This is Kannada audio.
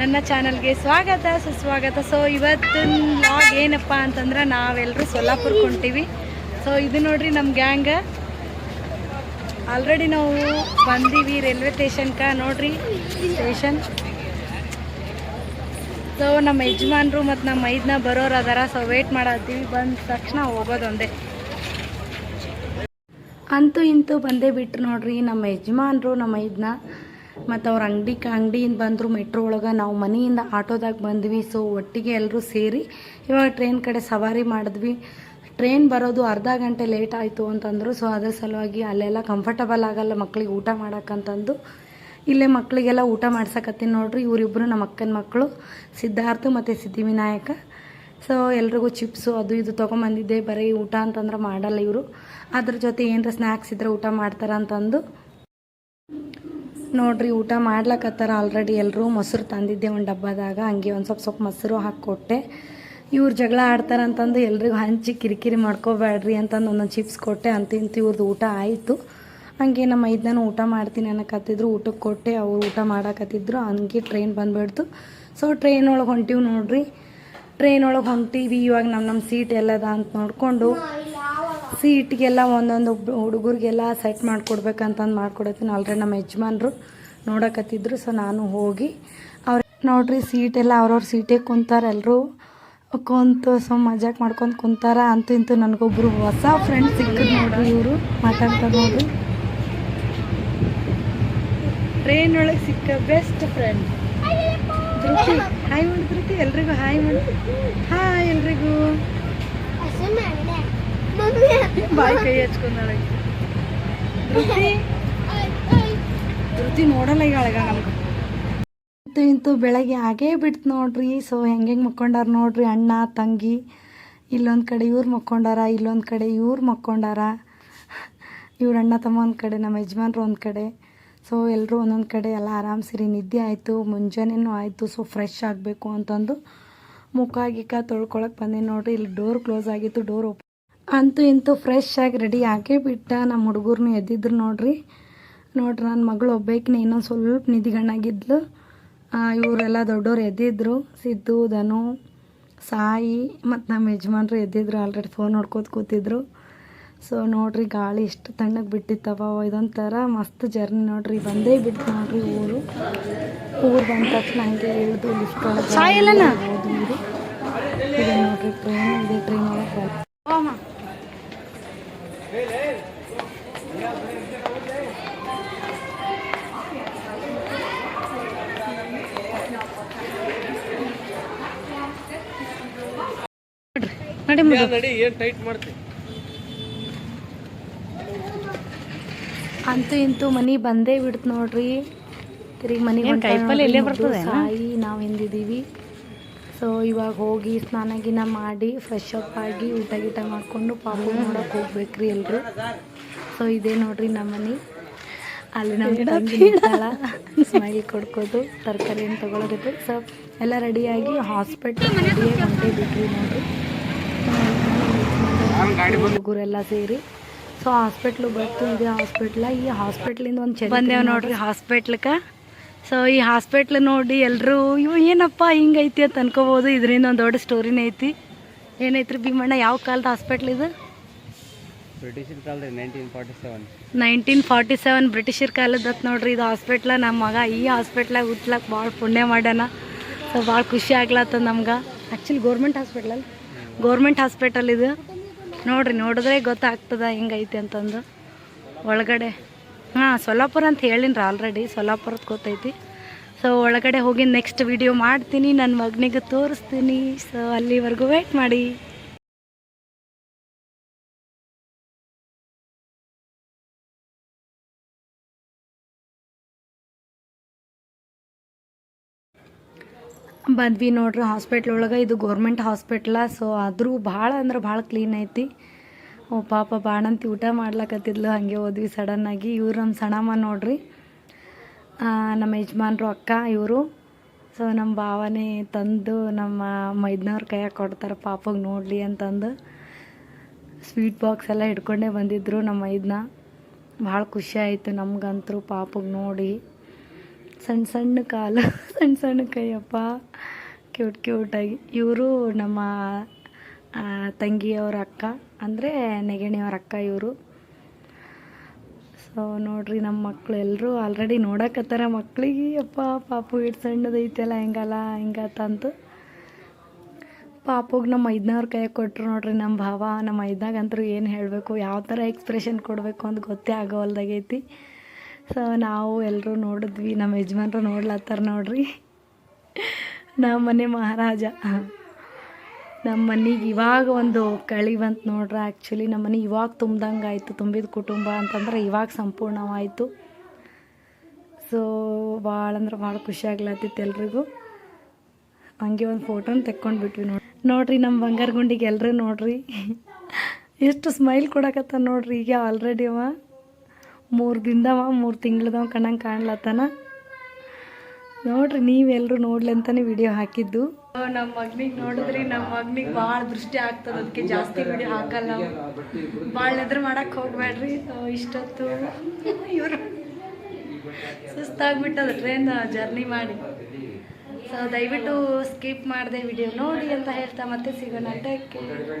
ನನ್ನ ಚಾನಲ್ಗೆ ಸ್ವಾಗತ, ಸುಸ್ವಾಗತ. ಸೊ ಇವತ್ತಿನ ಲಾಗ್ ಏನಪ್ಪ ಅಂತಂದ್ರೆ ನಾವೆಲ್ಲರೂ ಸೊಲ್ಲಾಪುರಕ್ಕೆ ಹೊಂಟೀವಿ ಸೊ ಇದು ನೋಡ್ರಿ ನಮ್ಮ ಗ್ಯಾಂಗ ಆಲ್ರೆಡಿ ನಾವು ಬಂದೀವಿ ರೈಲ್ವೆ ಸ್ಟೇಷನ್ಕ ನೋಡ್ರಿ ಸ್ಟೇಷನ್ ಸೊ ನಮ್ಮ ಯಜಮಾನ್ರು ಮತ್ತು ನಮ್ಮ ಐದನ್ನ ಬರೋರು ಅದಾರ. ಸೊ ವೇಟ್ ಮಾಡತ್ತೀವಿ. ಬಂದ ತಕ್ಷಣ ಹೋಗೋದೊಂದೇ ಅಂತೂ ಇಂತೂ ಬಂದೇ ಬಿಟ್ರು ನೋಡ್ರಿ ನಮ್ಮ ಯಜಮಾನ್ರು, ನಮ್ಮ ಮೈದ್ನ ಮತ್ತು ಅವ್ರ ಅಂಗಡಿ ಅಂಗಡಿಯಿಂದ ಬಂದರು ಮೆಟ್ರೋ ಒಳಗೆ ನಾವು ಮನೆಯಿಂದ ಆಟೋದಾಗ ಬಂದ್ವಿ. ಸೊ ಒಟ್ಟಿಗೆ ಎಲ್ಲರೂ ಸೇರಿ ಇವಾಗ ಟ್ರೈನ್ ಕಡೆ ಸವಾರಿ ಮಾಡಿದ್ವಿ. ಟ್ರೈನ್ ಬರೋದು ಅರ್ಧ ಗಂಟೆ ಲೇಟ್ ಆಯಿತು ಅಂತಂದರು. ಸೊ ಅದ್ರ ಸಲುವಾಗಿ ಅಲ್ಲೆಲ್ಲ ಕಂಫರ್ಟಬಲ್ ಆಗಲ್ಲ ಮಕ್ಕಳಿಗೆ ಊಟ ಮಾಡೋಕ್ಕಂತಂದು ಇಲ್ಲೇ ಮಕ್ಕಳಿಗೆಲ್ಲ ಊಟ ಮಾಡ್ಸಕತ್ತೀನಿ ನೋಡ್ರಿ. ಇವರಿಬ್ಬರು ನಮ್ಮ ಅಕ್ಕನ ಮಕ್ಕಳು ಸಿದ್ಧಾರ್ಥ ಮತ್ತು ಸಿದ್ಧಿವಿನಾಯಕ ಸೊ ಎಲ್ರಿಗೂ ಚಿಪ್ಸು ಅದು ಇದು ತೊಗೊಂಬಂದಿದ್ದೆ. ಬರೀ ಊಟ ಅಂತಂದ್ರೆ ಮಾಡಲ್ಲ ಇವರು. ಅದ್ರ ಜೊತೆ ಏನರ ಸ್ನ್ಯಾಕ್ಸ್ ಇದ್ದರೆ ಊಟ ಮಾಡ್ತಾರ ಅಂತಂದು. ನೋಡ್ರಿ, ಊಟ ಮಾಡ್ಲಕತ್ತಾರ ಆಲ್ರೆಡಿ ಎಲ್ಲರೂ ಮೊಸರು ತಂದಿದ್ದೆ ಒಂದು ಡಬ್ಬದಾಗ. ಹಂಗೆ ಒಂದು ಸ್ವಲ್ಪ ಸ್ವಲ್ಪ ಮೊಸರು ಹಾಕ್ಕೊಟ್ಟೆ. ಇವ್ರು ಜಗಳ ಆಡ್ತಾರಂತಂದು ಎಲ್ರಿಗೂ ಹಂಚಿ ಕಿರಿಕಿರಿ ಮಾಡ್ಕೋಬೇಡ್ರಿ ಅಂತಂದು ಒಂದೊಂದು ಚಿಪ್ಸ್ ಕೊಟ್ಟೆ. ಅಂತ ಇಂತ ಇವ್ರದ್ದು ಊಟ ಆಯಿತು. ಹಂಗೆ ನಮ್ಮ ಐದನ ಊಟ ಮಾಡ್ತೀನಿ ಅನ್ನಕತ್ತಿದ್ರು. ಊಟಕ್ಕೆ ಕೊಟ್ಟೆ. ಅವ್ರು ಊಟ ಮಾಡಕತ್ತಿದ್ರು. ಹಂಗೆ ಟ್ರೈನ್ ಬಂದ್ಬಿಡ್ತು. ಸೊ ಟ್ರೈನ್ ಒಳಗೆ ಹೊಂಟೀವಿ ನೋಡ್ರಿ. ಟ್ರೈನ್ ಒಳಗೆ ಹೊಂಟೀವಿ. ಇವಾಗ ನಮ್ಮ ನಮ್ಮ ಸೀಟ್ ಎಲ್ಲದ ಅಂತ ನೋಡಿಕೊಂಡು ಸೀಟ್ಗೆಲ್ಲ ಒಂದೊಂದು ಹುಡುಗರಿಗೆಲ್ಲ ಸೆಟ್ ಮಾಡಿಕೊಡ್ಬೇಕಂತಂದು ಮಾಡ್ಕೊಡತ್ತೀನಿ. ಆಲ್ರೆಡಿ ನಮ್ಮ ಯಜಮಾನ್ರು ನೋಡಕತ್ತಿದ್ರು ಸೊ ನಾನು ಹೋಗಿ ಅವ್ರ ನೋಡ್ರಿ ಸೀಟೆಲ್ಲ ಅವ್ರವ್ರ ಸೀಟೇ ಕುಂತಾರ ಎಲ್ಲರೂ ಕುಂತು ಸೊ ಮಜಾಕ್ ಮಾಡ್ಕೊಂಡು ಕುಂತಾರ ಅಂತೂ ಇಂತೂ ನನಗೊಬ್ರು ಹೊಸ ಫ್ರೆಂಡ್ ಸಿಕ್ಕಿದ್ರು ನೋಡ್ರಿ ಇವರು. ಮಾತಾಡ್ತಾರೆ ನೋಡ್ರಿ. ಟ್ರೈನ್ ಒಳಗೆ ಸಿಕ್ಕ ಬೆಸ್ಟ್ ಫ್ರೆಂಡ್ ಧೃತಿ ಹಾಯ್ ಮಾಡಿ ಧೃತಿ. ಎಲ್ರಿಗೂ ಹಾಯ್ ಮಾಡಿ. ಹಾಯ್ ಎಲ್ರಿಗೂ. ಈಗ ಅಳಗ ಇಂತೂ ಇಂತೂ ಬೆಳಗ್ಗೆ ಆಗೇ ಬಿಡ್ತು ನೋಡ್ರಿ. ಸೊ ಹೆಂಗೆ ಮಕ್ಕೊಂಡಾರ ನೋಡ್ರಿ ಅಣ್ಣ, ತಂಗಿ. ಇಲ್ಲೊಂದು ಕಡೆ ಇವ್ರು ಮಕ್ಕೊಂಡಾರ, ಇಲ್ಲೊಂದು ಕಡೆ ಇವ್ರು ಮಕ್ಕೊಂಡಾರ. ಇವ್ರ ಅಣ್ಣ ತಮ್ಮ ಒಂದು ಕಡೆ ನಮ್ಮ ಯಜಮಾನ್ರು ಒಂದು ಕಡೆ. ಸೊ ಎಲ್ಲರೂ ಒಂದೊಂದು ಕಡೆ ಎಲ್ಲ ಆರಾಮ್ ಸಿರಿ ನಿದ್ದೆ ಆಯಿತು, ಮುಂಜಾನೆನೂ ಆಯಿತು. ಸೊ ಫ್ರೆಶ್ ಆಗಬೇಕು ಅಂತಂದು ಮುಖ ಗಿಕ್ಕ ತೊಳ್ಕೊಳಕ್ಕೆ ಬಂದೆ ನೋಡ್ರಿ. ಇಲ್ಲಿ ಡೋರ್ ಕ್ಲೋಸ್ ಆಗಿತ್ತು ಡೋರ್ ಓಪನ್ ಅಂತೂ ಇಂತೂ ಫ್ರೆಶ್ ಆಗಿ ರೆಡಿ ಆಗೇ ಬಿಟ್ಟ ನಮ್ಮ ಹುಡುಗರ್ನು ಎದ್ದಿದ್ರು ನೋಡ್ರಿ. ನೋಡ್ರಿ ನನ್ನ ಮಗಳು ಒಬ್ಬಾಕಿನ ಇನ್ನೊಂದು ಸ್ವಲ್ಪ ನಿಧಿಗಣ್ಣಾಗಿದ್ಲು. ಇವರೆಲ್ಲ ದೊಡ್ಡವ್ರು ಎದ್ದಿದ್ರು. ಸಿದ್ದು ಧನು ಸಾಯಿ ಮತ್ತು ನಮ್ಮ ಯಜಮಾನ್ರು ಎದ್ದಿದ್ರು. ಆಲ್ರೆಡಿ ಫೋನ್ ನೋಡ್ಕೋತ ಕೂತಿದ್ರು. ಸೊ ನೋಡ್ರಿ ಗಾಳಿ ಇಷ್ಟು ತಣ್ಣಗೆ ಬಿಟ್ಟಿತ್ತವ. ಇದೊಂಥರ ಮಸ್ತ್ ಜರ್ನಿ ನೋಡ್ರಿ. ಬಂದೇ ಬಿಟ್ಟು ನೋಡ್ರಿ ಊರು. ಊರು ಬಂದ ತಕ್ಷಣ ಹಂಗೆ ಇಳಿದು ಲಿಫ್ಟ್ ಒಳಗೆ ಹೋದ್ವಿ. ಊರು ಇದೆ ನೋಡ್ರಿ ಟ್ರೈನ್ ಇದೆ ಟ್ರೈನ್ ಒಳಗೆ ನಡಿ ಮುದ್ದು. ನಡಿ ಏನ್ ಟೈಟ್ ಮಾಡ್ತಿ? ಅಂತೂ ಇಂತೂ ಮನಿ ಬಂದೇ ಬಿಡ್ತು ನೋಡ್ರಿ. ತಿರುಗಿ ಮನೆಗೆ ಕಾಯಿಪಲ್ಲೆ ಇಲ್ಲೇ ಬರ್ತದೆ ಸಾಯಿ ನಾವು ಹಿಂದಿದ್ದೀವಿ. ಸೊ ಇವಾಗ ಹೋಗಿ ಸ್ನಾನ ಗಿನ ಮಾಡಿ ಫ್ರೆಶ್ ಅಪ್ ಆಗಿ ಊಟ ಗೀಟ ಮಾಡಿಕೊಂಡು ಪಾಪ ನೋಡಕ್ಕೆ ಹೋಗ್ಬೇಕ್ರಿ ಎಲ್ಲರೂ ಸೊ ಇದೇ ನೋಡ್ರಿ ನಮ್ಮ ಮನೆ ಅಲ್ಲಿ ನಮ್ಮ ತಂಗಿ ಸ್ಮೈಲ್ ಕೊಡ್ಕೋದು ತರಕಾರಿ ಏನು ತೊಗೊಳೋದಕ್ಕೆ ಸೊ ಎಲ್ಲ ರೆಡಿಯಾಗಿ ಹಾಸ್ಪಿಟ್ಲ್ ರೆಡಿಯಾಗಿ ಗಂಟೆ ಬಿಟ್ರಿ ನೋಡ್ರಿ. ಹುಡುಗರೆಲ್ಲ ಸೇರಿ. ಸೊ ಹಾಸ್ಪಿಟ್ಲು ಬರ್ತು ಇದೆ ಹಾಸ್ಪಿಟ್ಲ. ಈ ಹಾಸ್ಪಿಟ್ಲಿಂದ ಒಂದು ಚೆನ್ನಾಗಿ ಬಂದೇವು ನೋಡ್ರಿ. ಹಾಸ್ಪಿಟ್ಲ್ಕ. ಸೊ ಈ ಹಾಸ್ಪಿಟ್ಲ್ ನೋಡಿ ಎಲ್ಲರೂ ಇವು ಏನಪ್ಪ ಹಿಂಗೈತಿ ಅಂತ ಅನ್ಕೋಬೋದು. ಇದರಿಂದ ಒಂದು ದೊಡ್ಡ ಸ್ಟೋರಿನೇ ಐತಿ. ಏನೈತ್ರಿ ಭೀಮಣ್ಣ ಯಾವ ಕಾಲದ ಹಾಸ್ಪಿಟ್ಲ್ ಇದು? ಕಾಲದ nineteen forty seven nineteen forty seven ಬ್ರಿಟಿಷರ್ ಕಾಲದತ್ ನೋಡ್ರಿ ಇದು ಹಾಸ್ಪಿಟ್ಲ ನಮ್ಮ ಮಗ ಈ ಹಾಸ್ಪಿಟ್ಲಾಗ ಹುಟ್ಲಕ್ಕೆ ಭಾಳ ಪುಣ್ಯ ಮಾಡ್ಯಾನ. ಸೊ ಭಾಳ ಖುಷಿ ಆಗ್ಲತ್ತದ ನಮ್ಗೆ. ಆ್ಯಕ್ಚುಲಿ ಗೌರ್ಮೆಂಟ್ ಹಾಸ್ಪಿಟ್ಲಲ್ಲಿ ಗೌರ್ಮೆಂಟ್ ಹಾಸ್ಪಿಟಲ್ ಇದು. ನೋಡ್ರಿ ನೋಡಿದ್ರೆ ಗೊತ್ತಾಗ್ತದೆ ಹಿಂಗೈತಿ ಅಂತಂದು. ಒಳಗಡೆ ಹಾಂ, ಸೊಲ್ಲಾಪುರ ಅಂತ ಹೇಳಿನ್ರಿ ಆಲ್ರೆಡಿ ಸೊಲ್ಲಾಪುರದ ಗೊತ್ತೈತಿ. ಸೊ ಒಳಗಡೆ ಹೋಗಿ ನೆಕ್ಸ್ಟ್ ವಿಡಿಯೋ ಮಾಡ್ತೀನಿ ನನ್ನ ಮಗನಿಗೆ ತೋರಿಸ್ತೀನಿ. ಸೊ ಅಲ್ಲಿವರೆಗೂ ವೇಟ್ ಮಾಡಿ. ಬಂದ್ವಿ ನೋಡ್ರಿ ಹಾಸ್ಪಿಟ್ಲ್ ಒಳಗೆ, ಇದು ಗೌರ್ಮೆಂಟ್ ಹಾಸ್ಪಿಟ್ಲ ಸೊ ಆದರೂ ಭಾಳ ಅಂದ್ರೆ ಭಾಳ ಕ್ಲೀನ್ ಐತಿ. ಓ, ಪಾಪ ಬಾಣಂತಿ ಊಟ ಮಾಡ್ಲಕತ್ತಿದ್ಲು. ಹಾಗೆ ಹೋದ್ವಿ ಸಡನ್ನಾಗಿ ಇವ್ರು ನಮ್ಮ ಸಣ್ಣಮ್ಮ ನೋಡ್ರಿ. ನಮ್ಮ ಯಜಮಾನ್ರು ಅಕ್ಕ, ಇವರು. ಸೊ ನಮ್ಮ ಭಾವನೆ ತಂದು ನಮ್ಮ ಮೈದ್ನವ್ರ ಕೈಯಾಗ ಕೊಡ್ತಾರೆ ಪಾಪಗೆ ನೋಡಲಿ ಅಂತಂದು ಸ್ವೀಟ್ ಬಾಕ್ಸ್ ಎಲ್ಲ ಹಿಡ್ಕೊಂಡೇ ಬಂದಿದ್ರು ನಮ್ಮ ಮೈದ್ನ. ಭಾಳ ಖುಷಿ ಆಯಿತು ನಮ್ಗಂತರೂ ಪಾಪಗೆ ನೋಡಿ. ಸಣ್ಣ ಸಣ್ಣ ಕಾಲು ಸಣ್ಣ ಸಣ್ಣ ಕೈಯಪ್ಪ. ಕ್ಯೂಟ್ ಕ್ಯೂಟಾಗಿ ಇವರು ನಮ್ಮ ತಂಗಿಯವ್ರ ಅಕ್ಕ. ಅಂದರೆ ನೆಗಣಿಯವ್ರ ಅಕ್ಕ ಇವರು. ಸೊ ನೋಡ್ರಿ ನಮ್ಮ ಮಕ್ಕಳು ಎಲ್ಲರೂ ಆಲ್ರೆಡಿ ನೋಡಕತ್ತಾರ ಮಕ್ಳಿಗೆ. ಅಪ್ಪ, ಪಾಪು ಇಟ್ಟು ಸಣ್ಣದೈತೆಲ್ಲ ಹೆಂಗಲ್ಲ ಹಿಂಗತ್ತಂತು ಪಾಪುಗೆ ನಮ್ಮ ಐದನವ್ರ ಕೈ ಕೊಟ್ಟರು ನೋಡ್ರಿ ನಮ್ಮ ಭಾವ. ನಮ್ಮ ಐದನಾಗಂತೂ ಏನು ಹೇಳಬೇಕು, ಯಾವ ಥರ ಎಕ್ಸ್ಪ್ರೆಷನ್ ಕೊಡಬೇಕು ಅಂತ ಗೊತ್ತೇ ಆಗೋಲ್ದಾಗೈತಿ ಸೊ ನಾವು ಎಲ್ಲರೂ ನೋಡಿದ್ವಿ ನಮ್ಮ ಯಜಮಾನ್ರು ನೋಡ್ಲತ್ತಾರ ನೋಡ್ರಿ. ನಮ್ಮ ಮನೆ ಮಹಾರಾಜ. ನಮ್ಮ ಮನೆಗೆ ಇವಾಗ ಒಂದು ಕಳಿ ಬಂತು ನೋಡ್ರಿ ಆ್ಯಕ್ಚುಲಿ ನಮ್ಮ ಮನೆ ಇವಾಗ ತುಂಬ್ದಂಗೆ ಆಯಿತು, ತುಂಬಿದ ಕುಟುಂಬ ಅಂತಂದ್ರೆ ಇವಾಗ ಸಂಪೂರ್ಣವಾಯಿತು. ಸೊ ಭಾಳ ಅಂದ್ರೆ ಭಾಳ ಖುಷಿ ಆಗ್ಲತ್ತಿತ್ತು ಎಲ್ರಿಗೂ. ಹಂಗೆ ಒಂದು ಫೋಟೋನ ತೆಕ್ಕೊಂಡು ಬಿಟ್ವಿ ನೋಡಿ, ನೋಡ್ರಿ ನಮ್ಮ ಬಂಗಾರ ಗುಂಡಿಗೆ ಎಲ್ಲರೂ ನೋಡ್ರಿ. ಎಷ್ಟು ಸ್ಮೈಲ್ ಕೊಡಕತ್ತ ನೋಡ್ರಿ ಈಗ ಆಲ್ರೆಡಿ ಅವ. ಮೂರು ದಿನದವ, ಮೂರು ತಿಂಗ್ಳದವ ಕಣ್ಣಂಗೆ ಕಾಣ್ಲತ್ತಾನ. ನೋಡ್ರಿ ನೀವೆಲ್ಲರೂ ನೋಡ್ಲಿ ಅಂತಾನೆ ವಿಡಿಯೋ ಹಾಕಿದ್ದು. ನಮ್ಮ ಮಗ್ನಿಗೆ ನೋಡಿದ್ರಿ ನಮ್ಮ ಮಗ್ನಿಗೆ ಭಾಳ ದೃಷ್ಟಿ ಆಗ್ತದ ಅದಕ್ಕೆ ಜಾಸ್ತಿ ವಿಡಿಯೋ ಹಾಕಲ್ಲ. ಭಾಳ ಎದುರು ಮಾಡಕ್ಕೆ ಹೋಗ್ಬೇಡ್ರಿ ಇಷ್ಟೊತ್ತು ಇವರು ಸುಸ್ತಾಗ್ಬಿಟ್ಟದ ಟ್ರೈನ್ ಜರ್ನಿ ಮಾಡಿ. ಸೊ ದಯವಿಟ್ಟು ಸ್ಕಿಪ್ ಮಾಡಿದೆ ವಿಡಿಯೋ ನೋಡಿ ಅಂತ ಹೇಳ್ತಾ ಮತ್ತೆ ಸಿಗೋಣ. ಕೇರ್